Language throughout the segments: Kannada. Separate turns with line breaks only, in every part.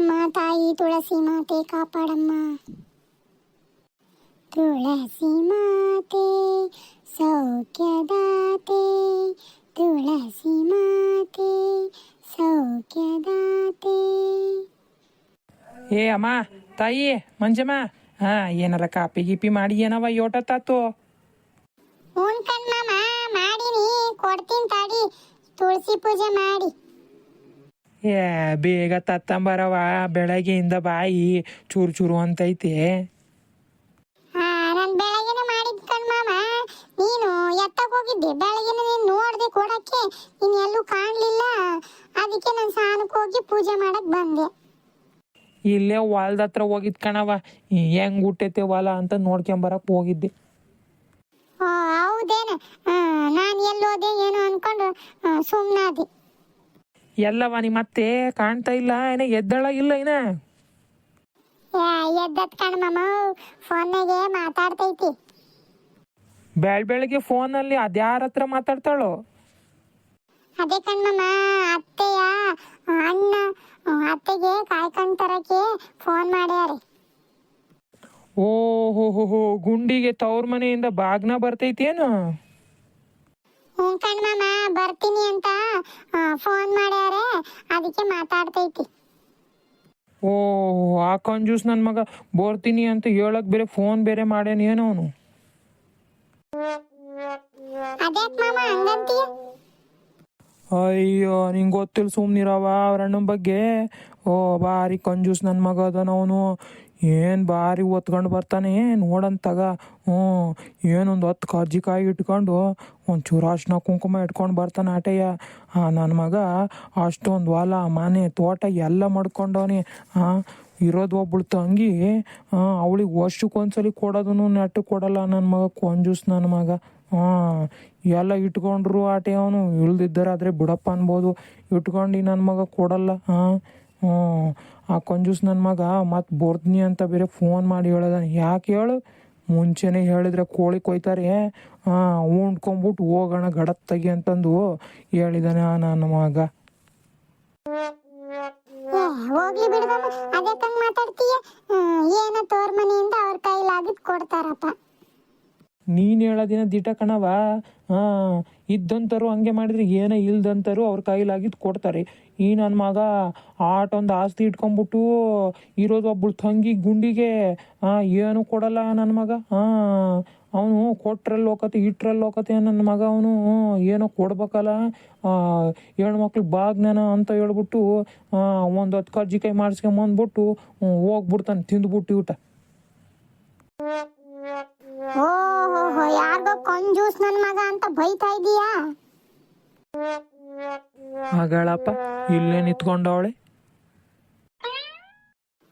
ಅಮ್ಮ ತಾಯಿ ತುಳಸಿ ಮಾತೆ ಕಾಪಾಡಮ್ಮ. ತುಳಸಿ ಮಾತೆ ಸೌಖ್ಯದಾತೆ. ತುಳಸಿ ಮಾತೆ ಸೌಖ್ಯದಾತೆ.
ಏ ಅಮ್ಮ ತಾಯಿ ಮಂಜಮ್ಮ ಹಾ ಏನಾರ ಕಾಪಿ ಗೀಪಿ ಮಾಡಿ ಏನವ ಯೋಟತ್ತಾತು
ಹ್ಞೂ ಕಣ್ಮಮ್ಮ ಮಾಡೀನಿ ಕೊಡ್ತೀನಿ ತಾಡಿ ತುಳಸಿ ಪೂಜೆ ಮಾಡಿ.
ಏ ಬೇಗ ತತ್ತಂಬರವ ಬೆಳಗ್ಗೆಯಿಂದ ಬಾಯಿ ಚೂರು ಚೂರು ಅಂತೈತೆ.
ಹಾ ನಾನು ಬೆಳಗ್ಗೆನೆ ಮಾಡಿದ್ ಕಣ್ಮಾಮ ನೀನು ಎತ್ತಕ್ ಹೋಗಿದ್ದೆ? ಬೆಳಗ್ಗೆನೆ ನೀನು ನೋಡ್ದೆ ಕೊಡಕ್ಕೆ. ನೀನು ಎಲ್ಲೂ ಕಾಣಲಿಲ್ಲ. ಅದಕ್ಕೆ ನಾನು ಸ್ನಾನಕ್ಕೆ ಹೋಗಿ ಪೂಜೆ ಮಾಡಕ್ ಬಂದೆ.
ಇಲ್ಲೇ ಹೊಲ್ದ ಹತ್ರ ಹೋಗಿದ್ ಕಣವ ಹೆಂಗ್ ಹುಟ್ಟೈತೆ ಹೊಲ ಅಂತ ನೋಡ್ಕೊಂಬರಕ್ ಹೋಗಿದ್ದೆ.
ಹೌದೇನ? ನಾನು ಎಲ್ಲೋದೆ ಏನೋ ಅನ್ಕೊಂಡು ಸುಮ್ಮನಾದೆ
ಎಲ್ಲವ ನಿಮ್ಮ ಮತ್ತೆ ಕಾಣ್ತಾ ಇಲ್ಲ ಏನ ಎದ್ದಳ ಇಲ್ಲ ಏನ
ಎದ್ದತ್ ಬೆಳಿಗ್ಗೆ ಫೋನ್ನಾಗೆ ಮಾತಾಡ್ತೈತಿ.
ಬೆಳ್ ಬೆಳಗ್ಗೆ ಫೋನಲ್ಲಿ ಅದ್ಯಾರ ಹತ್ರ ಮಾತಾಡ್ತಾಳೋ?
ಅದೇ ಕಣ್ಮಮ್ಮ ಅತ್ತೆಯ ಅಣ್ಣ ಅತ್ತೆಗೆ ಕಾಯ್ಕೊಂಡ್ ತರಕ್ಕೆ ಫೋನ್ ಮಾಡ್ಯಾರಿ.
ಓ ಹೋ ಹೋ ಗುಂಡಿಗೆ ತವ್ರ ಮನೆಯಿಂದ ಬಾಗ್ನ ಬರ್ತೈತೇನು?
ಕಣ್ಮಮ್ಮ ಬರ್ತೀನಿ ಅಂತ ಫೋನ್ ಮಾಡ್ಯಾರೆ. ಅದಕ್ಕೆ ಮಾತಾಡ್ತೈತಿ.
ಓ ಆ ಕಂಜೂಸ್ ನನ್ನ ಮಗ ಬರ್ತೀನಿ ಅಂತ ಹೇಳಕ್ ಬೇರೆ ಫೋನ್ ಬೇರೆ ಮಾಡ್ಯಾನ ಏನೋ ಅವನು? ಅಯ್ಯೋ ನಿಂಗೆ ಗೊತ್ತಿಲ್ಲ ಸುಮ್ನಿರವ ಅವ್ರ ಅಣ್ಣನ ಬಗ್ಗೆ? ಓ ಬಾರಿ ಕಂಜೂಸ್ ನನ್ನ ಮಗ ಅದನ ಅವನು. ಏನು ಭಾರಿ ಒತ್ಕೊಂಡು ಬರ್ತಾನೆ, ನೋಡಂತಾಗ, ಹ್ಞೂ, ಏನೊಂದು ಹತ್ತು ಕರ್ಜಿಕಾಯಿ ಇಟ್ಕೊಂಡು ಒಂದು ಚೂರು ಕುಂಕುಮ ಇಟ್ಕೊಂಡು ಬರ್ತಾನೆ ಆಟಯ್ಯ. ನನ್ನ ಮಗ ಅಷ್ಟೊಂದು ಹೊಲ, ಮನೆ, ತೋಟ ಎಲ್ಲ ಮಾಡ್ಕೊಂಡವನಿ. ಹಾಂ ಇರೋದು ಒಬ್ಬಳು ತಂಗಿ ಅವಳಿಗೆ ವರ್ಷಕ್ಕೊಂದ್ಸಲಿ ಕೊಡೋದನ್ನು ನೆಟ್ಟು ಕೊಡಲ್ಲ ನನ್ನ ಮಗ ಕೊಂಜೂಸ್ ನನ್ನ ಮಗ. ಹಾಂ ಎಲ್ಲ ಇಟ್ಕೊಂಡ್ರು ಆಟೆ ಅವನು. ಇಳ್ದಿದ್ದರಾದ್ರೆ ಬಿಡಪ್ಪ ಅನ್ಬೋದು. ಇಟ್ಕೊಂಡು ನನ್ನ ಮಗ ಕೊಡಲ್ಲ ಹಾಂ ಹ್ಞೂ ಆ ಕಂಜೂಸ್ ನನ್ನ ಮಗ ಮತ್ತೆ ಬೋರ್ದ್ನಿ ಅಂತ ಬೇರೆ ಫೋನ್ ಮಾಡಿ ಹೇಳದಾನೆ ಯಾಕೆ ಹೇಳು? ಮುಂಚೆನೇ ಹೇಳಿದ್ರೆ ಕೋಳಿ ಕೊಯ್ತಾರೆ. ಹಾಂ ಉಂಡ್ಕೊಂಬಿಟ್ಟು ಹೋಗೋಣ ಗಡತ್ತಗಿ ಅಂತಂದು ಹೇಳಿದಾನೆ ಆ ನನ್ನ ಮಗ.
ಹೋಗ್ಲಿ ಬಿಡ್ದಮ್ಮ ಅದಕ್ಕೆ ಹಂಗ್ ಮಾತಾಡ್ತೀಯ? ಏನ ತೋರ್ ಮನೆಯಿಂದ ಅವ್ರ ಕೈಲಾಗಿದ್ ಕೊಡ್ತಾರಪ್ಪ.
ನೀನು ಹೇಳೋದಿನ ದಿಟ ಕಣವ ಹಾಂ ಇದ್ದಂತರು ಹಂಗೆ ಮಾಡಿದ್ರೆ ಏನೇ ಇಲ್ದಂತರು ಅವ್ರ ಕೈಲಾಗಿದ್ದು ಕೊಡ್ತಾರೆ. ಈ ನನ್ನ ಮಗ ಆಟೊಂದು ಆಸ್ತಿ ಇಟ್ಕೊಂಬಿಟ್ಟು ಇರೋದು ಒಬ್ಬಳು ತಂಗಿ ಗುಂಡಿಗೆ ಏನು ಕೊಡಲ್ಲ ನನ್ನ ಮಗ ಹಾಂ ಅವನು ಕೊಟ್ರಲ್ಲಿ ಹೋಗತ್ತೆ ಇಟ್ರಲ್ಲಿ ಹೋಗತ್ತೆ ನನ್ನ ಮಗ ಅವನು ಏನೋ ಕೊಡ್ಬೇಕಲ್ಲ ಹೆಣ್ಮಕ್ಳು ಬಾಗ್ನಾನ ಅಂತ ಹೇಳ್ಬಿಟ್ಟು ಒಂದು ಹತ್ತು ಕರ್ಜಿಕಾಯಿ ಮಾಡಿಸ್ಕೊಂಬಂದ್ಬಿಟ್ಟು ಹೋಗ್ಬಿಡ್ತಾನೆ, ತಿಂದ್ಬಿಟ್ಟು ಊಟ
ಓ ಹೋ ಹೋ ಯಾರ್ಗೋ ಕಂಜೂಸ್ ನನ್ನ ಮಗ ಅಂತ ಬೈತಾ ಇದೀಯಾ?
ಹಾಗಳಪ್ಪ ಇಲ್ಲೇ ನಿಂತ್ಕೊಂಡವಳೆ?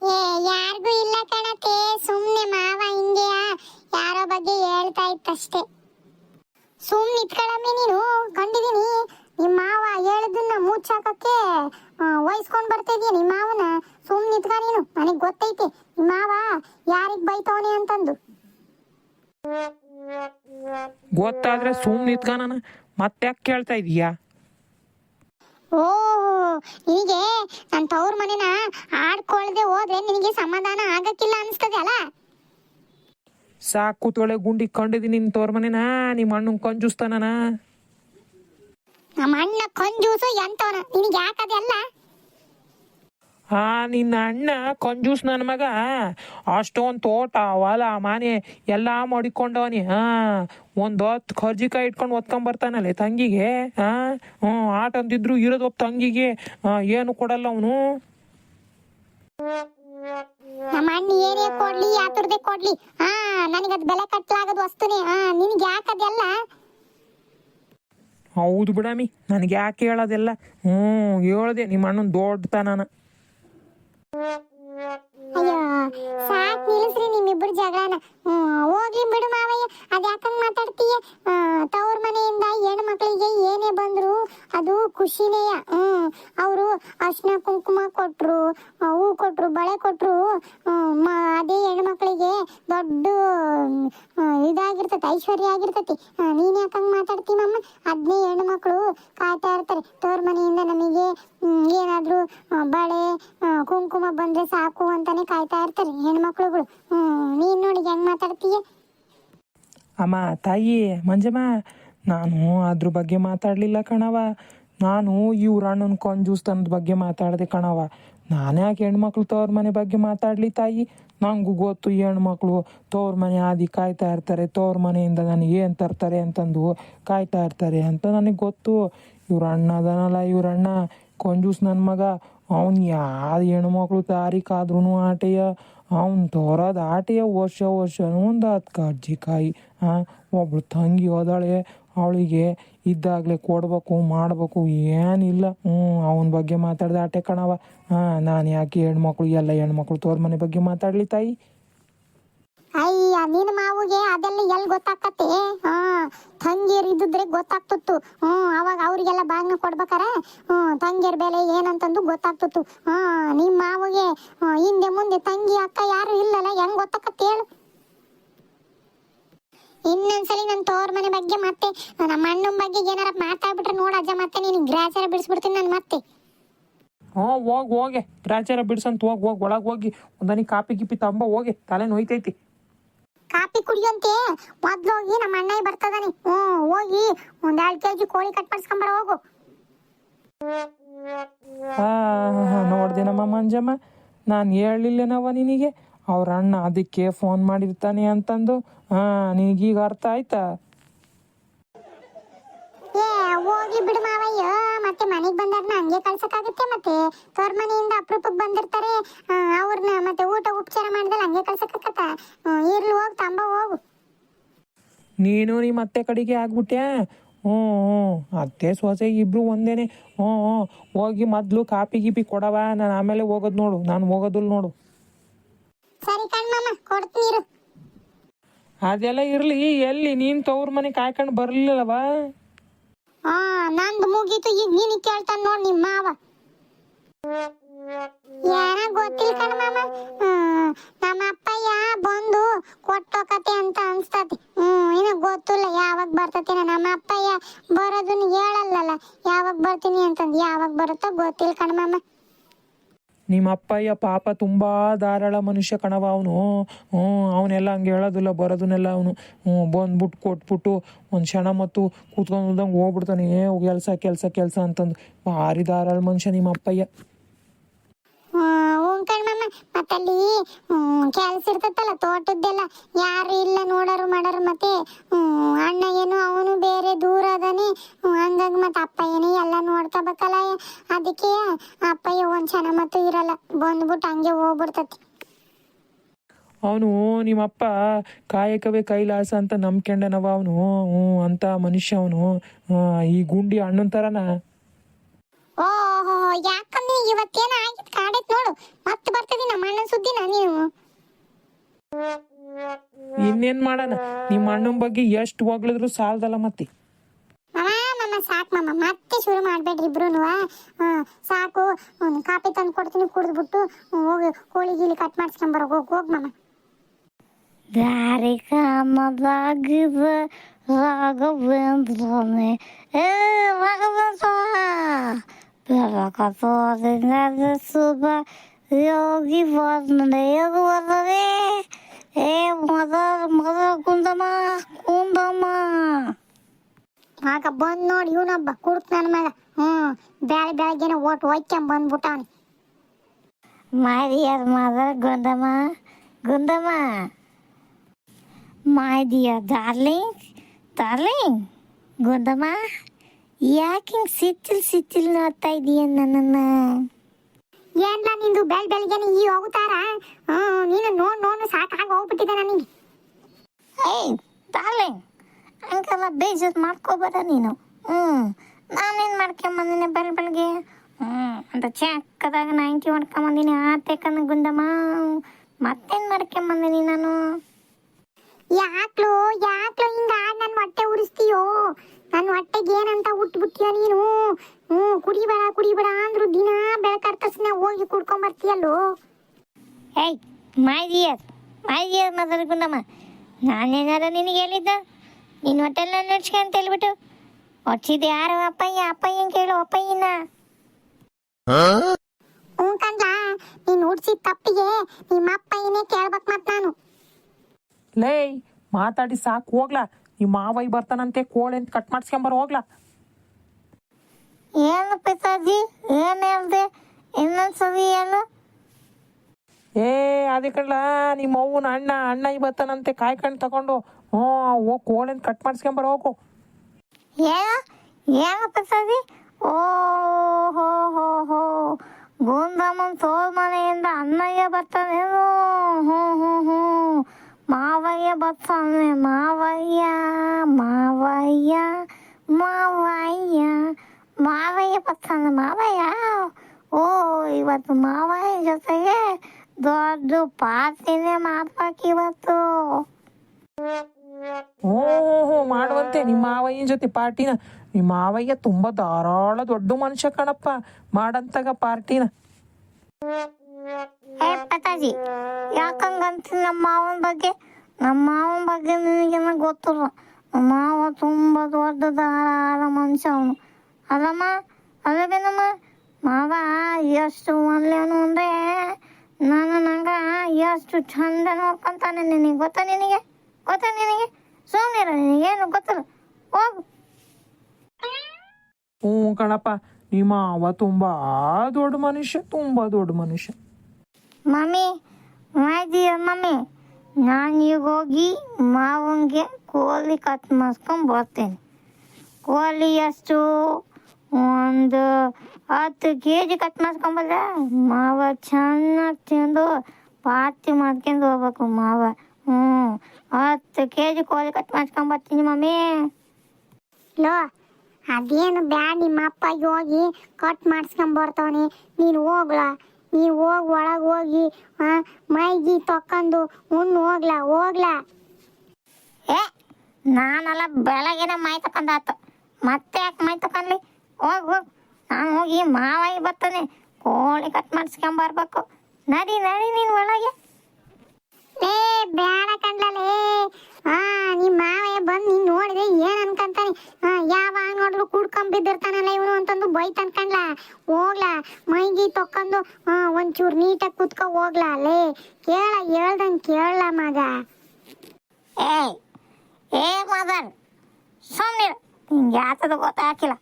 ಏ ಯಾರಿಗೂ ಇಲ್ಲ ಕಣತೆ ಸುಮ್ನೆ ಮಾವ ಹಿಂಗೆ ಯಾರೋ ಬಗ್ಗೆ ಹೇಳ್ತಾ ಇತ್ತಷ್ಟೇ. ಸುಮ್ ನಿತ್ಕೊಳ್ಳಮ್ಮಿ ನೀನು ಕಂಡಿದೀನಿ. ನಿಮ್ಮ ಮಾವ ಹೇಳಿದ್ದನ್ನ ಮುಚ್ಚಾಕಕ್ಕೆ ವಹಿಸ್ಕೊಂಡ್ ಬರ್ತಿದ್ಯ ನಿಮ್ಮ ಮಾವನ? ಸುಮ್ ನಿತ್ಕ ನೀನು ನನಗ್ ಗೊತ್ತೈತಿ ನಿಮ್ಮ ಮಾವ ಯಾರಿಗ್ ಬೈತವನೆ ಅಂತಂದು.
ಗೊತ್ತಾದ್ರೆ ಸುಮ್ ನಾನು ಮತ್ತೆ ಯಾಕೆ ಕೇಳ್ತಾ ಇದೀಯಾ?
ಓ ನಿನಗೆ ನನ್ನ ತವ್ರ ಮನೆನ ಆಡ್ಕೊಳ್ದೆ ಹೋದ್ರೆ ನಿನಗೆ ಸಮಾಧಾನ ಆಗಕ್ಕಿಲ್ಲ ಅನ್ಸ್ತದೆ ಅಲ್ಲ?
ಸಾಕು ತೊಳೆ ಗುಂಡಿ ಕಂಡಿದ್ದೀನಿ ನಿನ್ ತೋರ್ ಮನೆನಾ ನಿಮ್ಮ ಅಣ್ಣ ಕಂಜುಸ್ತಾನ
ನಮ್ಮ ಅಣ್ಣ ಕಂಜೂಸು ಎಂತವನ ನಿನಗೆ ಯಾಕದೆಲ್ಲ
ಆ ನಿನ್ನ ಅಣ್ಣ ಕಂಜೂಸ್ ನನ್ನ ಮಗ. ಅಷ್ಟೊಂದು ತೋಟ ಹೊಲ ಮನೆ ಎಲ್ಲ ಮಡಿಕೊಂಡವನಿ. ಹಾ ಒಂದು ಹೊತ್ತು ಕರ್ಜಿಕಾಯಿ ಇಟ್ಕೊಂಡು ಒತ್ಕೊಂಬರ್ತಾನಲ್ಲ ತಂಗಿಗೆ. ಹಾ ಹ್ಞೂ ಆಟ ಅಂತಿದ್ರು ಇರೋದು ಒಬ್ಬ ತಂಗಿಗೆ ಏನು ಕೊಡಲ್ಲ ಅವನು.
ನಮ್ಮ ಅಣ್ಣ ಏನೇ ಕೊಡ್ಲಿ ಯಾತುರ್ದೆ ಕೊಡ್ಲಿ. ಹಾ ನನಗದು ಬೆಲೆ ಕಟ್ಲಾಗದ ವಸ್ತುನೇ. ಹಾ ನಿನಗೆ ಯಾಕದೆಲ್ಲ
ಹೌದು ಬಿಡಾಮಿ ನನಗೆ ಯಾಕೆ ಹೇಳೋದೆಲ್ಲ? ಹ್ಞೂ ಹೇಳ್ದೆ ನಿಮ್ಮ ಅಣ್ಣನ ದೊಡ್ಡತನ
ಅಯ್ಯೋ ಸಾಕ್ ನಿಲ್ಲಿಸ್ರಿ ನಿಮ್ಮಿಬ್ರು ಜಗಳನ. ಹೋಗ್ಲಿ ಬಿಡು ಮಾವಯ್ಯ ಅದ್ ಯಾಕಂಗ್ ಮಾತಾಡ್ತೀಯ? ತವರು ಮನೆಯಿಂದ ಹೆಣ್ಣು ಮಕ್ಕಳಿಗೆ ಏನೇ ಬಂದ್ರು ಅದು ಖುಷಿನೇಯ. ಹ್ಮ್, ಅವರು ಅರ್ಶಿನ ಕುಂಕುಮ ಕೊಟ್ರು ಹೂ ಕೊಟ್ರು, ಬಳೆ ಕೊಟ್ರು ಅದೇ ಹೆಣ್ಣು ಮಕ್ಕಳಿಗೆ ದೊಡ್ಡ ಆ, ಇದಾಗಿರ್ತೈತಿ ಐಶ್ವರ್ಯ ಆಗಿರ್ತೈತಿ. ನೀನ್ ನೀನ್ ಯಾಕಂಗ್ ಮಾತಾಡ್ತಿ ಮಮ್ಮ ಹೆಣ್ಣು ಮಕ್ಕಳು ಕಾಯ್ತಾ ಇರ್ತಾರೆ. ತೋರ್ ಮನೆಯಿಂದ ನಮಗೆ ಏನಾದ್ರೂ ಬಳೆ ಕುಂಕುಮ ಬಂದ್ರೆ ಸಾಕು ಅಂತಾನೆ ಕಾಯ್ತಾ ಇರ್ತಾರೆ ಹೆಣ್ಮಕ್ಳುಗಳು ಹ್ಮ್ ನೀನ್ ನೋಡಿ ಹೆಂಗ್ ಮಾತಾಡ್ತೀಯ?
ಅಮ್ಮ ತಾಯಿ ಮಂಜಮ್ಮ ನಾನು ಅದ್ರ ಬಗ್ಗೆ ಮಾತಾಡ್ಲಿಲ್ಲ ಕಣವ ನಾನು ಇವ್ರ ಅಣ್ಣನ ಕೊಂಜೂಸ್ತನದ ಬಗ್ಗೆ ಮಾತಾಡದೆ ಕಣವ ನಾನು ಯಾಕೆ ಹೆಣ್ಮಕ್ಳು ತವ್ರ ಮನೆ ಬಗ್ಗೆ ಮಾತಾಡ್ಲಿ ತಾಯಿ? ನಂಗೂ ಗೊತ್ತು ಹೆಣ್ಮಕ್ಳು ತವ್ರ ಮನೆ ಆದಿ ಕಾಯ್ತಾ ಇರ್ತಾರೆ ತವ್ರ ಮನೆಯಿಂದ ನನಗೆ ಏನು ತರ್ತಾರೆ ಅಂತಂದು ಕಾಯ್ತಾ ಇರ್ತಾರೆ ಅಂತ ನನಗೆ ಗೊತ್ತು. ಇವ್ರ ಅಣ್ಣ ಅದನಲ್ಲ, ಇವ್ರ ಅಣ್ಣ ಕೊಂಜೂಸ್ ನನ್ನ ಮಗ. ಅವ್ನು ಯಾವ ಹೆಣ್ಮಕ್ಳು ತಾರೀಕಾದ್ರೂ ಆಟೆಯ? ಅವ್ನು ತೋರೋದು ಆಟೆಯ ವರ್ಷ ವರ್ಷನೂ ಒಂದು ಹತ್ತು ಕಜ್ಜಿಕಾಯಿ ಹಾಂ ಒಬ್ಳು ತಂಗಿ ಹೋದಾಳೆ, ಅವಳಿಗೆ ಇದ್ದಾಗಲೇ ಕೊಡ್ಬೇಕು, ಮಾಡಬೇಕು, ಏನಿಲ್ಲ. ಹ್ಞೂ, ಅವನ ಬಗ್ಗೆ ಮಾತಾಡ್ದೆ ಆಟೆ ಕಣವ ಹಾಂ, ನಾನು ಯಾಕೆ ಹೆಣ್ಮಕ್ಳು, ಎಲ್ಲ ಹೆಣ್ಮಕ್ಳು ತೋರ್ ಮನೆ ಬಗ್ಗೆ ಮಾತಾಡ್ಲಿ ತಾಯಿ?
ಅಯ್ಯ ನಿನ್ನ ಮಾವುಗೆ ಅದೆಲ್ಲ ಎಲ್ ಗೊತ್ತಾಕತ್ತೆ? ಹಾ, ತಂಗಿಯರ್ ಇದ್ದಿದ್ರೆ ಗೊತ್ತಾಗ್ತಿತ್ತು. ಹ್ಮ್ ಅವಾಗ ಅವ್ರಿಗೆಲ್ಲ ಬಾಗ್ನ ಕೊಡ್ಬೇಕಾರ? ಹ್ಮ್ ತಂಗಿಯರ್ ಬೆಲೆ ಏನಂತಂದು ಗೊತ್ತಾಗ್ತಿತ್ತು. ಹಾ, ನಿಮ್ ಮಾವುಗೆ ಹಿಂದೆ ಮುಂದೆ ತಂಗಿ, ಅಕ್ಕ ಯಾರು ಇಲ್ಲಲ್ಲ, ಹೆಂಗ್ ಗೊತ್ತಾಕತ್ತೆ ಹೇಳು ಇನ್ನೊಂದ್ಸಲಿ ನನ್ನ ತೋರ್ ಮನೆ ಬಗ್ಗೆ ಮತ್ತೆ ನಮ್ಮ ಅಣ್ಣನ ಬಗ್ಗೆ ಏನಾರ ಮಾತಾಡ್ಬಿಟ್ರೆ ನೋಡ ಅಜ್ಜ ಮತ್ತೆ ನೀನು ಗ್ರಾಚಾರ ಬಿಡಿಸ್ಬಿಡ್ತೀನಿ ನಾನು ಮತ್ತೆ.
ಹಾ ಹೋಗಿ ಹೋಗೆ. ಗ್ರಾಚಾರ ಬಿಡ್ಸಂತ ಹೋಗಿ ಹೋಗಿ. ಒಳಗೆ ಹೋಗಿ ಒಂದನಿ ಕಾಪಿ ಗಿಪಿ ತಂಬ ಹೋಗಿ. ತಲೆ ನೋಯ್ತೈತಿ
ಕಾಪಿ ಕುಡಿಯಂತೆ. ಮೊದ್ಲು ಹೋಗಿ ನಮ್ಮ ಅಣ್ಣ ಬರ್ತದಾನೆ. ಹ್ಮ್ ಹೋಗಿ. ಒಂದ್ ಕೆ ಕೆಜಿ ಕೋಳಿ ಕಟ್ ಮಾಡಿಸ್ಕೊಂಬರ ಹೋಗು.
ನೋಡ್ದೇನಮ್ಮ ಮಂಜಮ್ಮ. ನಾನು ಹೇಳಿಲ್ಲೇನವ ನಿನಗೆ? ಅವ್ರ ಅಣ್ಣ ಅದಕ್ಕೆ ಫೋನ್ ಮಾಡಿರ್ತಾನೆ ಅಂತಂದು. ಹಾ ನಿನಗೀಗ ಅರ್ಥ ಆಯ್ತಾ
ಏ ಹೋಗ್ಲಿ ಬಿಡು ಮಾವಯ್ಯ ಮತ್ತೆ ಮನೆಗ್ ಬಂದಾರ್ನ ಕಳ್ಸಕ್ಕಾಗುತ್ತೆ ಮತ್ತೆ. ತೋರ್ ಮನೆಯಿಂದ ಅಪರೂಪಕ್ಕೆ ಬಂದಿರ್ತಾರೆ. ಅವ್ರನ್ನ ಮತ್ತೆ ಊಟ ಉಪಚಾರ ಮಾಡಿದ್ರೆ ಹಂಗೆ ಕಳ್ಸಕ್ಕಾಗತ್ತ? ಇರ್ಲಿ ಹೋಗ್ ತಂಬ ಹೋಗು.
ನೀನು ನಿಮ್ಮ ಅತ್ತೆ ಕಡೆಗೆ ಆಗ್ಬಿಟ್ಟೆ ಹ್ಞೂ ಹ್ಞೂ. ಅತ್ತೆ ಸೊಸೆ ಇಬ್ರು ಒಂದೇನೆ. ಹ್ಞೂ ಹ್ಞೂ. ಹೋಗಿ ಮೊದಲು ಕಾಪಿ ಗೀಪಿ ಕೊಡವ. ನಾನು ಆಮೇಲೆ ಹೋಗೋದು ನೋಡು. ನಾನು ಹೋಗೋದಿಲ್ಲ ನೋಡು.
ಸರಿ ಕಣ್ಮಮ್ಮ ಕೊಡ್ತೀನಿ
ಅದೆಲ್ಲ ಇರಲಿ. ಎಲ್ಲಿ? ನೀನು ತವ್ರ ಮನೆ ಕಾಯ್ಕೊಂಡು ಬರಲಿಲ್ಲವಾ?
ಆ ನಂದು ಮುಗೀತು. ಈಗ ನೀನು ಕೇಳ್ತಾನ ನೋಡ್ ನಿಮ್ಮ ಮಾವ. ಏನ ಗೊತ್ತಿಲ್ಲ ಕಣ ಹ್ಮ್, ನಮ್ಮ ಅಪ್ಪಯ್ಯ ಬಂದು ಕೊಟ್ಟೋಕತೆ ಅಂತ ಅನ್ಸ್ತತಿ. ಹ್ಮ್, ಇನ್ನ ಗೊತ್ತಿಲ್ಲ, ಯಾವಾಗ ಬರ್ತತಿನ ನಮ್ಮ ಅಪ್ಪಯ್ಯ ಬರೋದನ್ನ ಹೇಳಲ್ಲಲ್ಲ. ಯಾವಾಗ ಬರ್ತೀನಿ ಅಂತಂದು ಯಾವಾಗ ಬರುತ್ತೋ ಗೊತ್ತಿಲ್ಲ ಕಣ್ಮಮ್ಮ
ನಿಮ್ಮ ಅಪ್ಪಯ್ಯ ಪಾಪ ತುಂಬ ಧಾರಾಳ ಮನುಷ್ಯ ಕಣವ ಅವನು. ಹ್ಞೂ, ಅವನೆಲ್ಲ ಹಂಗೆ ಹೇಳೋದಿಲ್ಲ, ಬರೋದನ್ನೆಲ್ಲ ಅವನು. ಹ್ಞೂ ಬಂದ್ಬಿಟ್ಟು ಕೊಟ್ಬಿಟ್ಟು ಒಂದು ಕ್ಷಣ ಮತ್ತು ಕೂತ್ಕೊಂಡ್ದಂಗೆ ಹೋಗ್ಬಿಡ್ತಾನೆ. ಏ ಕೆಲಸ ಕೆಲಸ ಕೆಲಸ ಅಂತಂದು. ಭಾರಿ ಧಾರಾಳ ಮನುಷ್ಯ ನಿಮ್ಮ ಅಪ್ಪಯ್ಯ
ಕಣ್ಮಮ್ಮ. ಮತ್ತಲ್ಲಿ ಕೆಲ್ಸ ಇರ್ತತ್ತಲ್ಲ, ತೋಟದ್ದೆಲ್ಲ. ಯಾರು ಇಲ್ಲ, ನೋಡೋರು, ಮಾಡೋರು ಮತ್ತೆ ಹ್ಮ್, ಮತ್ತೆ ಅಪ್ಪ ಏನೇ ಎಲ್ಲ ನೋಡ್ಕೋಬೇಕಲ್ಲ ಅದಕ್ಕೆ ಅಪ್ಪಯ್ಯ ಒಂದ್ ಕ್ಷಣ ಮತ್ತು ಇರಲ್ಲ. ಬಂದ್ಬಿಟ್ಟು ಹಂಗೆ ಹೋಗ್ಬಿಡ್ತತಿ.
ಅವನು ನಿಮ್ಮಪ್ಪ ಕಾಯಕವೇ ಕೈಲಾಸ ಅಂತ ನಂಬ್ಕೊಂಡನವ ಅವನು. ಹ್ಞೂ ಅಂತ ಮನುಷ್ಯ ಅವನು. ಈ ಗುಂಡಿ ಅಣ್ಣನ ಥರನ
ಓಹೋ ಯಾಕಂದ್ರೆ ಇವತ್ತೇನ ಆಗಿದ್ ಕಾಡೈತ್ ನೋಡು. ಮತ್ತೆ ಬರ್ತದಿ ನಮ್ಮ ಅಣ್ಣನ ಸುದ್ದಿ ನೀವು.
ಇನ್ನೇನ್ ಮಾಡೋಣ? ನಿಮ್ಮ ಅಣ್ಣನ ಬಗ್ಗೆ ಎಷ್ಟು ಹೊಗಳಿದ್ರು ಸಾಲದಲ್ಲ ಮತ್ತೆ.
ಸಾಕು ಮಮ್ಮ ಮತ್ತೆ ಶುರು ಮಾಡ್ಬೇಡ್ರಿ ಇಬ್ರು ಸಾಕು. ಒಂದು ಕಾಪಿ ತಂದು ಕೊಡ್ತೀನಿ, ಕುಡಿದ್ಬಿಟ್ಟು ಹೋಗಿ. ಕೋಳಿ ಗೀಲಿ ಕಟ್ ಮಾಡಿಸ್ಕೊಂಬರ ಹೋಗಿ, ಹೋಗ್ ಮಮ್ಮ
ದಾರಿಕಾಮದಾಗಿದ ರಾಘವೇಂದ್ರನೇ. ಏ, ರಾಘವೇಂದ್ರ! ಬೆಳಕತೋರಿನ ಶುಭ ಯೋಗಿ ವರ್ಣನೆ ಯೋಗಿ ವರ್ಣನೆ ಏ, ಮದರ್ ಮದರ್ ಕುಂದಮ್ಮ ಕುಂದಮ್ಮ
ಆಗ ಬಂದ್ ನೋಡಿ ಇವನೊಬ್ಬ ಕುಡ್ತ ನನ್ನ ಮಗ ಹ್ಮ್ ಬ್ಯಾಳೆ ಬೆಳಗ್ಗೆನ ಓಟ್ ಒಯ್ಕೊಂಡ್
ಬಂದ್ಬಿಟ್ಟಾನ ಮಾದಿಯದ ಮಾದರ್ ಗುಂದಮ್ಮ ಗುಂದಮ್ಮ. ಮಾದಿಯ ಡಾರ್ಲಿಂಗ್ ಡಾರ್ಲಿಂಗ್. ಗುಂದಮ್ಮ ಯಾಕೆ ಹಿಂಗೆ ಸಿಚ್ಚಿಲ್ ಸಿಚ್ಚಿಲ್ ನೋಡ್ತಾ ಇದೀಯ ನನ್ನನ್ನ?
ಏನ್ಲ ನಿಂದು ಬೆಳ್ ಬೆಳಿಗ್ಗೆ ಈ ಹೋಗುತ್ತಾರ ಹ್ಮ್ ನೀನು ನೋಡ್ ನೋಡ್ ಸಾಕಾಗ ಹೋಗ್ಬಿಟ್ಟಿದೆ ನನಗೆ.
ಏಯ್ ಡಾರ್ಲಿಂಗ್. ಹಂಗೆಲ್ಲ ಬೇಜಾರು ಮಾಡ್ಕೋಬೇಡ ನೀನು. ಹ್ಞೂ ನಾನೇನು ಮಾಡ್ಕೊಂಬಂದಿನಿ ಬೆಳ ಬೆಳಗ್ಗೆ ಹ್ಞೂ ಅಂತ ಚೆಕ್ಕದಾಗ ನೈಂಟಿ ಮಾಡ್ಕೊಂಬಂದಿನಿ ಆತೇಕನ್ನ ಗುಂಡಮ್ಮ ಮತ್ತೇನು ಮಾಡ್ಕೊಂಬಂದಿನಿ ನಾನು?
ಯಾಕ್ಲೋ ಯಾಕ್ಲೋ ಹಿಂಗ ನನ್ನ ಹೊಟ್ಟೆ ಉರಿಸ್ತೀಯೋ? ನನ್ನ ಹೊಟ್ಟೆಗೆ ಏನಂತ ಉಟ್ಬಿಟ್ಟಿಯೋ ನೀನು? ಹ್ಮ್ ಕುಡಿಬೇಡ ಕುಡಿಬೇಡ ಅಂದ್ರು ದಿನ ಬೆಳಕರ್ ತಕ್ಷಣ ಹೋಗಿ ಕುಡ್ಕೊಂಡ್ ಬರ್ತೀಯಲ್ಲೋ
ಏಯ್ ಮಾಯ್ದಿಯರ್ ಮಾಯ್ದಿಯರ್ ಮದರ್ ಗುಂಡಮ್ಮ ನಾನೇನಾರ ನಿನಗೆ ಹೇಳಿದ್ದ? ನಿನ್ನ ನಡ್ಸ್ಕೆ ಅಂತ ಹೇಳ್ಬಿಟ್ಟು ಹೊಚ್ಚಿದ್ ಯಾರು? ಅಪ್ಪಯ್ಯ ಅಪ್ಪಯ್ಯ ಕೇಳು ಅಪ್ಪಯ್ಯನ.
ಹ್ಞೂ ಕಂಡ್ಲ ನೀನು ಹುಡ್ಸಿದ ತಪ್ಪಿಗೆ ನಿಮ್ಮ ಅಪ್ಪಯ್ಯನೇ ಕೇಳ್ಬೇಕು ಕೇಳ್ಬೇಕ್ ಮತ್ ನಾನು.
ಲೇ ಮಾತಾಡಿ ಸಾಕು ಹೋಗ್ಲಾ. ನಿಮ್ಮ ಮಾವಯ್ಯ ಬರ್ತಾನಂತೆ ಕೋಳಿ ಅಂತ ಕಟ್ ಮಾಡಿಸ್ಕೊಂಬರ್ ಹೋಗ್ಲಾ.
ಏನು ಪಿತಾಜಿ? ಏನು ಹೇಳ್ದೆ? ಇನ್ನೊಂದ್ಸರಿ ಏನು
ಏ ಅದೇ ಕಡ್ಲ ನಿಮ್ಮ ಅವ್ವನ ಅಣ್ಣ ಅಣ್ಣ ಈ ಬರ್ತಾನಂತೆ ಕಾಯ್ಕೊಂಡು ತಗೊಂಡು, ಹ್ಞೂ, ಹೋಗಿ ಕೋಳಿ ಅಂತ ಕಟ್ ಮಾಡಿಸ್ಕೊಂಬರ್ ಹೋಗು
ಏನು ಏನು ಪಿತಾಜಿ ಓ ಹೋ ಹೋ. ಹೋ ಗುಂಡಮ್ಮನ ತೋರ್ ಮನೆಯಿಂದ ಅಣ್ಣಯ್ಯ ಬರ್ತಾನೇನು ಹ್ಞೂ ಹ್ಞೂ ಹ್ಞೂ. ಮಾವಯ್ಯ ಬರ್ತಾನೆ. ಮಾವಯ್ಯ ಮಾವಯ್ಯ ಮಾವಯ್ಯ. ಮಾವಯ್ಯ ಬರ್ತಾನೆ. ಮಾವಯ್ಯ? ಓ, ಇವತ್ತು ಮಾವಯ್ಯ ಜೊತೆಗೆ ದೊಡ್ಡ ಪಾರ್ಟಿನೇ ಮಾಡ್ಬೇಕು ಇವತ್ತು.
ಓ ಮಾಡುವಂತೆ ನಿಮ್ಮ ಮಾವಯ್ಯನ ಜೊತೆ ಪಾರ್ಟಿನ. ನಿಮ್ಮ ಮಾವಯ್ಯ ತುಂಬಾ ಧಾರಾಳ ದೊಡ್ಡ ಮನುಷ್ಯ ಕಣಪ್ಪ. ಮಾಡಂತಾಗ ಪಾರ್ಟಿನ.
ಏ ಪತಾಜಿ ಯಾಕಂಗಂತ ನಮ್ಮ ಮಾವನ ಬಗ್ಗೆ ನಮ್ಮ ಮಾವನ ಬಗ್ಗೆ ನಿನಗೇನ ಗೊತ್ತಿಲ್ಲ. ನಮ್ಮ ಮಾವ ತುಂಬ ದೊಡ್ಡ ಧಾರಾಳ ಮನುಷ್ಯ ಅವನು. ಅಲ್ಲಮ್ಮ ಅಲ್ಲವೇನಮ್ಮ ಮಾವ ಎಷ್ಟು ಒಳ್ಳೆಯವನು ಅಂದ್ರೆ ನಾನು ನಂಗ ಎಷ್ಟು ಚಂದ ನೋಡ್ಕೊಂತಾನೆ ನಿನಗೆ. ಗೊತ್ತಾ ನಿನಗೆ? ಗೊತ್ತಾ ನಿನಗೆ? ಸುಮ್ಮನಿರ ನಿನಗೇನು ಗೊತ್ತಿಲ್ಲ. ಹೋಗು.
ಹ್ಞೂ ಕಣಪ್ಪ ನಿಮ್ಮ ಅವ ತುಂಬ ದೊಡ್ಡ ಮನುಷ್ಯ ತುಂಬ ದೊಡ್ಡ ಮನುಷ್ಯ.
ಮಮ್ಮಿ ಮಾಡಿದೀಯ ಮಮ್ಮಿ ನಾನು ಈಗ ಹೋಗಿ ಮಾವನಿಗೆ ಕೋಲಿ ಕಟ್ ಮಾಡಿಸ್ಕೊಂಡು ಬರ್ತೇನೆ. ಕೋಲಿ ಎಷ್ಟು ಒಂದು ಹತ್ತು ಕೆ ಜಿ ಕಟ್ ಮಾಡಿಸ್ಕೊಂಬಲ್ಲ ಮಾವ ಚೆನ್ನಾಗಿ ತಿಂದು ಪಾತಿ ಮಾಡ್ಕೊಂಡು ಹೋಗ್ಬೇಕು ಮಾವ. ಹ್ಞೂ ಹತ್ತು ಕೆ ಜಿ ಕೋಳಿ ಕಟ್ ಮಾಡಿಸ್ಕೊಂಬರ್ತೀನಿ ಮಮ್ಮಿ.
ಲೋ ಅದೇನು ಬ್ಯಾಡ್ ನಿಮ್ಮ ಅಪ್ಪ ಹೋಗಿ ಕಟ್ ಮಾಡಿಸ್ಕೊಂಡ್ ಬರ್ತಾವನೆ ನೀನು ಹೋಗ್ಲಾ? ನೀ ಹೋಗಿ ಒಳಗೆ ಹೋಗಿ ಮೈಗಿ ತಕ್ಕೊಂಡು ಉಣ್ಣು ಹೋಗ್ಲಾ? ಹೋಗ್ಲಾ?
ಏ ನಾನಲ್ಲ ಬೆಳಗಿನ ಮೈ ತಕೊಂಡಾತು ಮತ್ತೆ ಯಾಕೆ ಮೈ ತಕೊಂಡ್ಲಿ ಹೋಗ್. ಹೋಗಿ ನಾನು ಹೋಗಿ ಮಾವಾಗಿ ಬರ್ತಾನೆ. ಕೋಳಿ ಕಟ್ ಮಾಡಿಸ್ಕೊಂಬರ್ಬೇಕು. ನಡಿ ನಡಿ ನೀನು ಒಳಗೆ.
ಏ ಬೇಡ ಕಂಡ್ಲೇ ಹಾ ನಿಮ್ಮ ಮಾವಯ್ಯ ಬಂದು ನೀನ್ ನೋಡಿದೆ ಏನ್ ಅನ್ಕಂತಾನೆ. ಯಾವಾಗ ನೋಡಿದ್ರು ಕುಡ್ಕೊಂಡ್ ಬಿದ್ದಿರ್ತಾನಲ್ಲ ಇವನು ಅಂತಂದು ಬೈತ್ ಅನ್ಕಂಡ್ಲ. ಹೋಗ್ಲಾ ಮೈಗಿ ತಕ್ಕೊಂಡು ಹಾ ಒಂಚೂರು ನೀಟಾಗಿ ಕುತ್ಕೊ ಹೋಗ್ಲಾ ಲೇ. ಕೇಳ ಹೇಳ್ದಂಗ್ ಕೇಳಲ್ಲ ಮಗ.
ಏ ಏ ಮದನ್ ಸುಮ್ಮನೆ ನಿಂಗೆ ಯಾತದ ಗೊತ್ತಾಗಿಲ್ಲ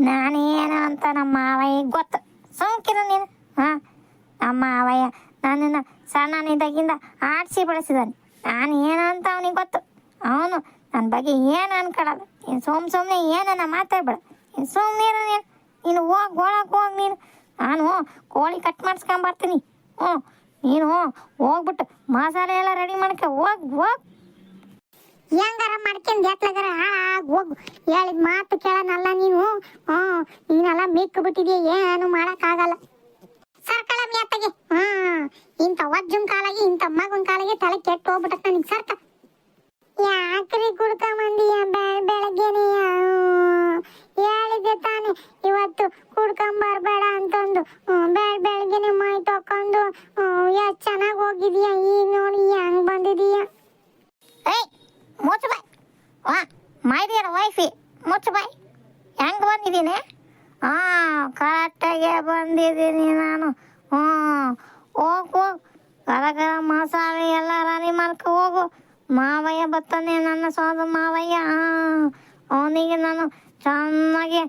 ನಾನೇನು ಅಂತ ನಮ್ಮ ಮಾವಯ್ಯ ಗೊತ್ತು. ಸುಮ್ಕಿರ ನೀನು? ಹಾಂ? ನಮ್ಮ ಮಾವಯ್ಯ ನನ್ನನ್ನು ಸಣ್ಣನಿದ್ದಾಗಿಂದ ಆಡಿಸಿ ಬಳಸಿದಾನೆ. ನಾನು ಏನು ಅಂತ ಅವನಿಗೆ ಗೊತ್ತು. ಅವನು ನನ್ನ ಬಗ್ಗೆ ಏನು ಅನ್ಕೊಳ್ಳಲ್ಲ ನೀನು ಸುಮ್ ಸುಮ್ಮನೆ ಏನನ್ನ ಮಾತಾಡ್ಬೇಡ. ನೀನು ಸುಮ್ಮನೆ ನೀನು. ನೀನು ಹೋಗಿ ಗೋಳಕ್ಕೆ ಹೋಗಿ ನೀನು. ನಾನು ಕೋಳಿ ಕಟ್ ಮಾಡಿಸ್ಕೊಂಬರ್ತೀನಿ. ಹ್ಞೂ ನೀನು ಹೋಗ್ಬಿಟ್ಟು ಮಸಾಲೆ ಎಲ್ಲ ರೆಡಿ ಮಾಡ್ಕೊ. ಹೋಗಿ ಹೋಗಿ.
ಹೆಂಗಾರ ಮಾಡ್ಕೊಂಡ್ ಎತ್ಲಗಾರ ಹೋಗು. ಹೇಳಿದ ಮಾತು ಕೇಳನಲ್ಲ ನೀನು? ಹ್ಮ್ ನೀನೆಲ್ಲ ಮಿಕ್ಕ ಬಿಟ್ಟಿದ್ಯಾ ಏನು ಮಾಡಕ್ಕಾಗಲ್ಲ ಸರ್ಕಳ ಮೇತಗೆ. ಹ್ಮ್ ಇಂಥ ವಜ್ಜುನ್ ಕಾಲಾಗಿ ಇಂಥ ಮಗುನ್ ಕಾಲಿಗೆ ತಲೆ ಕೆಟ್ಟು ಹೋಗ್ಬಿಟ್ಟ ನನಗೆ ಸರ್ಕ. ಯಾಕ್ರಿ ಕುಡ್ಕೊಂಬಂದಿಯ ಬೆಳ ಬೆಳಗ್ಗೆನೆ ಹೇಳಿದೆ ತಾನೆ ಇವತ್ತು ಕುಡ್ಕೊಂಬರ್ಬೇಡ ಅಂತಂದು. ಹ್ಮ್, ಬೆಳ್ ಬೆಳಗ್ಗೆನೆ ಮೈ ತಕೊಂಡು ಎಷ್ಟು ಚೆನ್ನಾಗಿ ಹೋಗಿದೀಯ? ಈಗ ನೋಡಿ ಹೆಂಗ್ ಬಂದಿದೀಯ?
ಏಯ್ ಮುಚ್ಚು ಬಾಯ್ ವಾ ಮೈಡಿಯರ್ ವೈಫಿ ಮೋಚು ಬಾಯ್ ಹೆಂಗೆ ಬಂದಿದ್ದೀನಿ? ಹಾಂ ಕರೆಕ್ಟಾಗೆ ಬಂದಿದ್ದೀನಿ ನಾನು. ಹ್ಞೂ. ಹೋಗು, ಗರ ಗರ ಮಸಾಲೆ ಎಲ್ಲ ರಾನಿ ಮಾಡ್ಕೊ ಹೋಗು. ಮಾವಯ್ಯ ಬರ್ತಾನೆ, ನನ್ನ ಸೋದ ಮಾವಯ್ಯ. ಅವನಿಗೆ ನಾನು ಚೆನ್ನಾಗಿ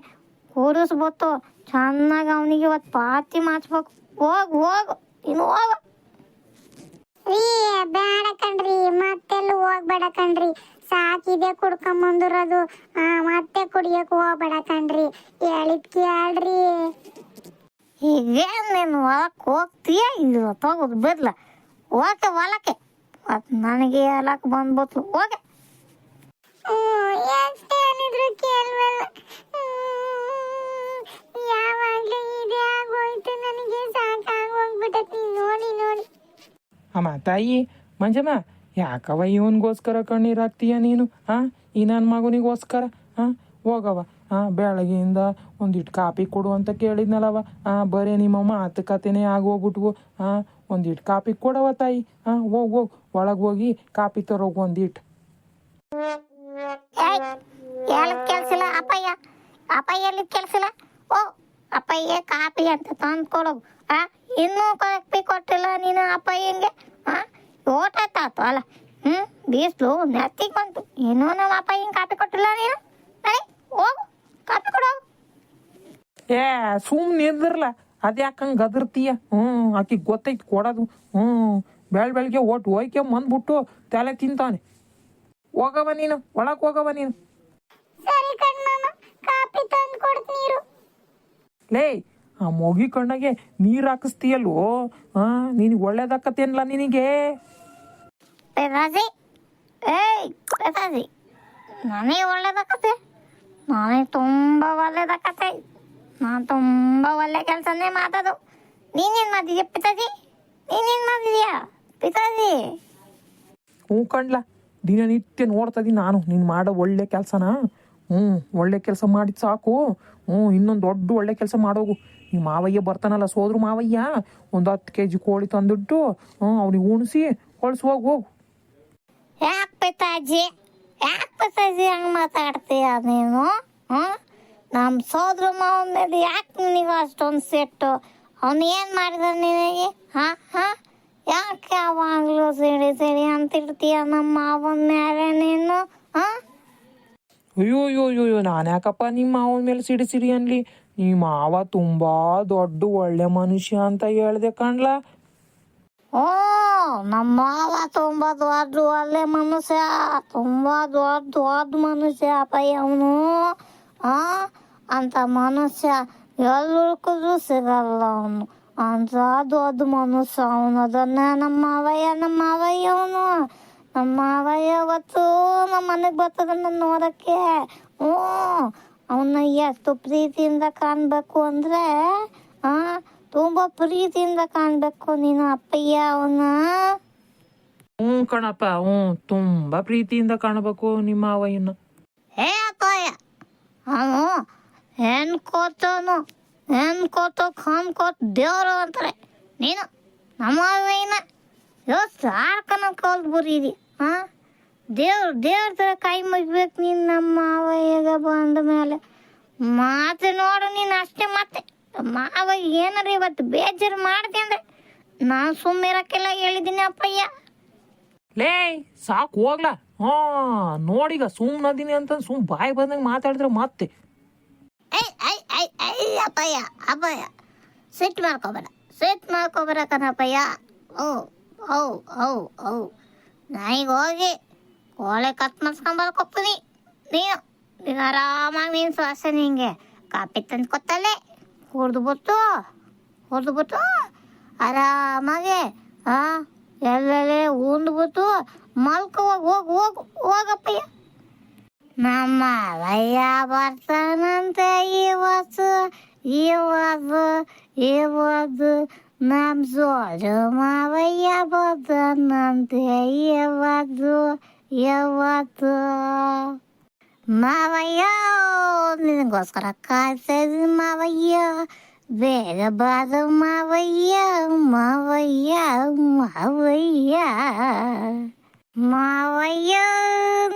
ಕೂರಿಸ್ಬಿಟ್ಟು ಚೆನ್ನಾಗಿ ಅವನಿಗೆ ಇವತ್ತು ಪಾತಿ ಮಾಡಿಸ್ಬೇಕು. ಹೋಗು ಹೋಗು, ಇನ್ನು ಹೋಗು.
ರೀ ಬೇಡ ಕಣ್ರಿ ಮತ್ತೆಲ್ಲೂ ಹೋಗ್ಬೇಡ ಕಣ್ರಿ. ಸಾಕಿದೆ ಕುಡ್ಕೊಂಬಂದಿರೋದು ಮತ್ತೆ ಕುಡಿಯಕ್ ಹೋಗ್ಬೇಡ ಕಣ್ರಿ. ಹೇಳಿದ್ ಕೇಳ್ರಿ.
ಹೀಗೆ ನೀನು ಹೊಲಕ್ಕೆ ಹೋಗ್ತೀಯ? ಇದು ತಗೋದು ಬಿಡ್ಲ. ಓಕೆ ಹೊಲಕ್ಕೆ. ಮತ್ತು ನನಗೆ ಹೊಲಕ್ಕೆ ಬಂದ್ಬಿಟ್ಟು ಹೋಗೆ.
ಎಷ್ಟ್ ಕೇಳ್ವಲ್ಲ. ಹ್ಮ್, ಯಾವಾಗ್ಲೂ ಇದೇ ಆಗೋಯ್ತು. ನನಗೆ ಸಾಕಾಗೋಗ್ಬಿಟ್ಟತಿ ನೋಡಿ ನೋಡಿ.
ಅಮ್ಮ, ತಾಯಿ, ಮಂಜಮ್ಮ ಯಾಕವ ಇವನಿಗೋಸ್ಕರ ಕಣ್ಣೀರು ಹಾಕ್ತೀಯ ನೀನು? ಹಾಂ ಈ ನನ್ನ ಮಗನಿಗೋಸ್ಕರ? ಹಾಂ ಹೋಗವ ಹಾಂ ಬೆಳಗ್ಗೆಯಿಂದ ಒಂದಿಟ್ಟು ಕಾಪಿ ಕೊಡು ಅಂತ ಕೇಳಿದ್ನಲ್ಲವ ಆ, ಬರೀ ನಿಮ್ಮ ಮಾತು ಕತೆನೇ ಆಗೋಗ್ಬಿಟ್ವು. ಆ ಒಂದಿಟ್ಟು ಕಾಪಿ ಕೊಡವ ತಾಯಿ. ಆ, ಹೋಗ್ ಹೋಗ್. ಒಳಗೆ ಹೋಗಿ ಕಾಪಿ ತರೋಗು ಒಂದಿಟ್ಟು
ಕೆಲ್ಸಿಲ್ಲ ಅಪ್ಪಯ್ಯ ಅಪ್ಪಯ್ಯ ಎಲ್ಲಿದ್ ಕೆಲ್ಸಿಲ್ಲ ಓ, ಅಪ್ಪಯ್ಯ ಕಾಪಿ ಅಂತ ತಂದು ಆ ಇನ್ನೂ ಕಾಪಿ ಕೊಟ್ಟಿಲ್ಲ ನೀನು ಅಪ್ಪ ಹೆಂಗೆ? ಊಟ ಓಟಾಯ್ತಾತು ಅಲ್ಲ. ಹ್ಞೂ ಬೀಸ್ಲು ನೆತ್ತಿಗೆ ಬಂತು. ಇನ್ನೂ ನಮ್ಮ ಅಪ್ಪಯ್ಯಂಗೆ ಕಾಪಿ ಕೊಟ್ಟಿಲ್ಲ ನೀನು? ನಡಿ ಹೋಗು. ಕಾಪಿ ಕೊಡು
ಏ ಸುಮ್ಮನೆ ಇದ್ರಲ್ಲ ಅದ್ಯಾಕೆ ಹಂಗೆ ಗದರ್ತೀಯ? ಹ್ಞೂ ಆಕಿಗೆ ಗೊತ್ತೈತಿ ಕೊಡೋದು. ಹ್ಞೂ ಬೆಳ ಬೆಳಗ್ಗೆ ಒಟ್ಟು ಹೋಯ್ಕೆ ಬಂದ್ಬಿಟ್ಟು ತಲೆ ತಿಂತಾನೆ. ಹೋಗವ ನೀನು ಒಳಗೆ ಹೋಗವ ನೀನು.
ಸರಿ ಕಣ್ಮಮ್ಮ ಕಾಪಿ ತಂದು ಕೊಡ್ತೀರು
ಲೇ ಆ ಮೊಗಿ ಕಣ್ಣಗೆ ನೀರು ಹಾಕಿಸ್ತೀಯಲ್ವೋ ಹಾಂ ನಿನಗೆ ಒಳ್ಳೇದಾಕತ್ತೇನಲ್ಲ ನಿನಗೆ?
ಪೆದಾಜಿ ಏಯ್ ಪೆದಾಜಿ ನನಗೆ ಒಳ್ಳೇದಾಕತ್ತೆ. ನನಗೆ ತುಂಬ ಒಳ್ಳೇದಾಕತ್ತೆ. ನಾನು ತುಂಬ ಒಳ್ಳೆ ಕೆಲಸನೇ ಮಾತದು ನೀನೇನು ಮಾಡಿದ್ಯಾ ಪಿತಾಜಿ? ನೀನೇನು ಮಾಡಿದ್ಯಾ ಪಿತಾಜಿ?
ಹ್ಞೂ ಕಣ್ಲ ದಿನನಿತ್ಯ ನೋಡ್ತದಿ ನಾನು. ನೀನು ಮಾಡೋ ಒಳ್ಳೆ ಕೆಲಸನ. ಹ್ಞೂ ಒಳ್ಳೆ ಕೆಲಸ ಮಾಡಿದ್ ಸಾಕು. ಹ್ಞೂ ಇನ್ನೊಂದು ದೊಡ್ಡ ಒಳ್ಳೆ ಕೆಲಸ ಮಾಡೋಗು. ಈ ಮಾವಯ್ಯ ಬರ್ತಾನಲ್ಲ ಸೋದ್ರು ಮಾವಯ್ಯ ಒಂದು ಹತ್ತು ಕೆ ಜಿ ಕೋಳಿ ತಂದಿಟ್ಟು ಹ್ಞೂ ಅವ್ನಿಗೆ ಉಣಿಸಿ ಕಳ್ಸಿ ಹೋಗು ಹೋಗು.
ಯಾಕೆ ಪಿತಾಜಿ ಯಾಕೆ ಪಿತಾಜಿ ಹಂಗೆ ಮಾತಾಡ್ತೀಯ ನೀನು? ಹ್ಞೂ ನಮ್ಮ ಸೋದ್ರ ಮಾವನ ಮೇಲೆ ಯಾಕೆ ನಿನಗೆ ಅಷ್ಟೊಂದು ಸಿಟ್ಟು? ಅವನು ಏನು ಮಾಡಿದ ನಿನಗೆ? ಹಾಂ ಹಾಂ? ಯಾಕೆ ಯಾವಾಗಲೂ ಸಿಡಿ ಸಿಡಿ ಅಂತಿರ್ತೀಯ ನಮ್ಮ ಮಾವನ ಮೇಲೆ ನೀನು? ಹಾಂ?
ಅಯ್ಯೋ ಅಯ್ಯೋ ಅಯ್ಯೋ ಅಯ್ಯೋ ನಾನು ಯಾಕಪ್ಪ ನಿಮ್ಮ ಮಾವನ ಮೇಲೆ ಸಿಡಿ ಸಿಡಿ ಅನ್ಲಿ? ಈ ಮಾವ ತುಂಬಾ ದೊಡ್ಡ ಒಳ್ಳೆ ಮನುಷ್ಯ ಅಂತ ಹೇಳ್ದೆ ಕಣ್ಲ.
ಓ ನಮ್ಮ ಮಾವ ತುಂಬಾ ದೊಡ್ಡ ಒಳ್ಳೆ ಮನುಷ್ಯ, ತುಂಬಾ ದೊಡ್ಡ ದೊಡ್ಡ ಮನುಷ್ಯ ಅಪ್ಪಯ್ಯ ಅವನು. ಆ, ಅಂತ ಮನುಷ್ಯ ಎಲ್ಲರಿಗೂ ಸಿಗಲ್ಲ ಅವನು. ಅಂತ ದೊಡ್ಡ ಮನುಷ್ಯ ಅವನು. ಅದನ್ನ ನಮ್ಮ ಮಾವಯ್ಯ ನಮ್ಮ ಮಾವಯ್ಯ ಅವನು. ನಮ್ಮ ಮಾವಯ್ಯ ಅವತ್ತು ನಮ್ಮ ಮನೆಗೆ ಬರ್ತದನ್ನ ನೋಡಕ್ಕೆ. ಹ್ಞೂ ಅವನ್ನ ಎಷ್ಟು ಪ್ರೀತಿಯಿಂದ ಕಾಣಬೇಕು ಅಂದರೆ ಆ ತುಂಬ ಪ್ರೀತಿಯಿಂದ ಕಾಣಬೇಕು ನೀನು ಅಪ್ಪಯ್ಯ ಅವನ
ಹ್ಞೂ ಕಣಪ್ಪ ಹ್ಞೂ ತುಂಬಾ ಪ್ರೀತಿಯಿಂದ ಕಾಣಬೇಕು ನಿಮ್ಮ ಅವಯ್ಯನ.
ಹೇ ಅಪ್ಪಯ್ಯ. ಅವನು ಹೆಣ್ ಕೋತನು ಹೆಣ್ ಕೋತು ಕಾಮ್ ಕೋತ್ ದೇವರು ಅಂತಾರೆ. ನೀನು ನಮ್ಮ ಅವಯ್ಯನ. ಯೋ ಆಡ್ಕನ ಕಾಲ್ ಬರೀರಿ ಹಾ ದೇವ್ರು ದೇವ್ರ ತರ ಕೈ ಮುಗ್ಬೇಕು ನೀನು ನಮ್ಮ ಮಾವಯ್ಯಗ ಬಂದ ಮೇಲೆ ಮಾತು ನೋಡು ನೀನು ಅಷ್ಟೇ ಮತ್ತೆ. ಮಾವ ಏನಾರ ಇವತ್ತು ಬೇಜಾರು ಮಾಡ್ದೆ ಅಂದ್ರೆ ನಾನು ಸುಮ್ಮಿರಕ್ಕೆಲ್ಲ ಹೇಳಿದ್ದೀನಿ ಅಪ್ಪಯ್ಯ.
ಲೇ ಸಾಕು ಹೋಗ್ಲಾ. ಹಾ ನೋಡಿಗ ಸುಮ್ಮನದೀನಿ ಅಂತ ಸುಮ್ ಬಾಯಿ ಬಂದಂಗೆ ಮಾತಾಡಿದ್ರೆ ಮತ್ತೆ.
ಐ ಐ ಐ ಐ ಅಪ್ಪಯ್ಯ ಅಪ್ಪಯ್ಯ. ಸಿಟ್ಟು ಮಾಡ್ಕೋಬೇಡ ಸಿಟ್ಟು ಮಾಡ್ಕೋಬೇಡ ಕಣಪ್ಪಯ್ಯ. ಓ ಓ ಓ ಓ. ನಾಯಿಗೆ ಹೋಗಿ ಕೋಳೆ ಕತ್ ಮಾಡ್ಸ್ಕೊಂಬರಕ್ಕೆ ಹೋಗ್ತೀನಿ ನೀನು ನೀನು ಆರಾಮಾಗಿ ನೀನು ಶ್ವಾಸ ನಿಂಗೆ. ಕಾಪಿ ತಂದು ಕೊತ್ತಲ್ಲೇ. ಕುಡ್ದುಬಿಟ್ಟು ಕುಡಿದ್ಬಿಟ್ಟು ಆರಾಮಾಗೆ ಹಾಂ ಎಲ್ಲೆಲ್ಲೇ ಉಂದ್ಬಿಟ್ಟು ಮಲ್ಕೋ ಹೋಗಿ ಹೋಗಿ, ಹೋಗು ಹೋಗಪ್ಪಯ್ಯ ನಮ್ಮ ಅವಯ್ಯ ಬರ್ತಾನಂತೆ ಇವತ್ತು ಇವತ್ತು ಇವತ್ತು ನಮ್ಮ ಜೋಡು ಮಾವಯ್ಯ ಬರ್ತಾನಂತೆ ಇವತ್ತು ಇವತ್ತು ಮಾವಯ್ಯ ನಿನಗೋಸ್ಕರ ಕಾಯ್ತಾ ಇದ್ದೀನಿ ಮಾವಯ್ಯ ಬೇಗ ಬಾರ ಮಾವಯ್ಯ ಮಾವಯ್ಯ ಮಾವಯ್ಯ ಮಾವಯ್ಯ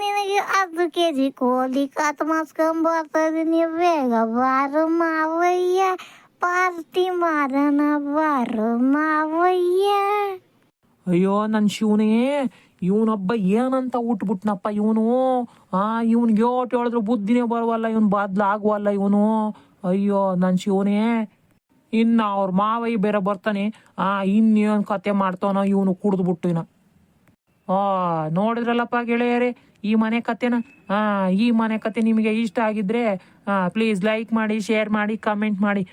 ನಿನಗೆ ಹತ್ತು ಕೆ ಜಿ ಕೋಳಿ ಕತ್ ಮಾಡ್ಸ್ಕೊಂಡ್ ಬರ್ತಾ ಇದೀನಿ ಬೇಗ ಬಾರು ಮಾವಯ್ಯ ಪಾರ್ಟಿ ಮಾಡೋಣ ಬಾರು ಮಾವಯ್ಯ
ಅಯ್ಯೋ ನನ್ನ ಶಿವನೇ ಇವನೊಬ್ಬ ಏನಂತ ಉಟ್ಬಿಟ್ನಪ್ಪ ಇವನು? ಆ ಇವನ್ಗೆ ಯೋಟ್ ಹೇಳಿದ್ರು ಬುದ್ಧಿನೇ ಬರವಲ್ಲ, ಇವನ್ ಬದ್ಲಾಗುವಲ್ಲ ಇವನು? ಅಯ್ಯೋ ನನ್ನ ಶಿವನೇ. ಇನ್ನ ಅವ್ರ ಮಾವಯ್ಯ ಬೇರೆ ಬರ್ತಾನೆ. ಆ, ಇನ್ನೇನು ಕತೆ ಮಾಡ್ತಾನೋ ಇವನು ಕುಡಿದ್ಬಿಟ್ಟು ಇನ್ನ. ಆ, ನೋಡಿದ್ರಲ್ಲಪ್ಪ ಗೆಳೆಯರೇ? ಈ ಮನೆ ಕತೆನ, ಆ, ಈ ಮನೆ ಕತೆ ನಿಮಗೆ ಇಷ್ಟ ಆಗಿದ್ರೆ ಪ್ಲೀಸ್ ಲೈಕ್ ಮಾಡಿ ಶೇರ್ ಮಾಡಿ ಕಮೆಂಟ್ ಮಾಡಿ.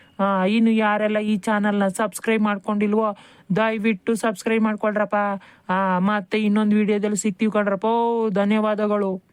ಇನ್ನು ಯಾರೆಲ್ಲ ಈ ಚಾನಲ್ನ ಸಬ್ಸ್ಕ್ರೈಬ್ ಮಾಡ್ಕೊಂಡಿಲ್ವೋ, ದಯವಿಟ್ಟು ಸಬ್ಸ್ಕ್ರೈಬ್ ಮಾಡ್ಕೊಳ್ರಪ್ಪ. ಮತ್ತು ಇನ್ನೊಂದು ವಿಡಿಯೋದಲ್ಲಿ ಸಿಗ್ತೀವಿ ಕಣ್ರಪ್ಪ. ಧನ್ಯವಾದಗಳು.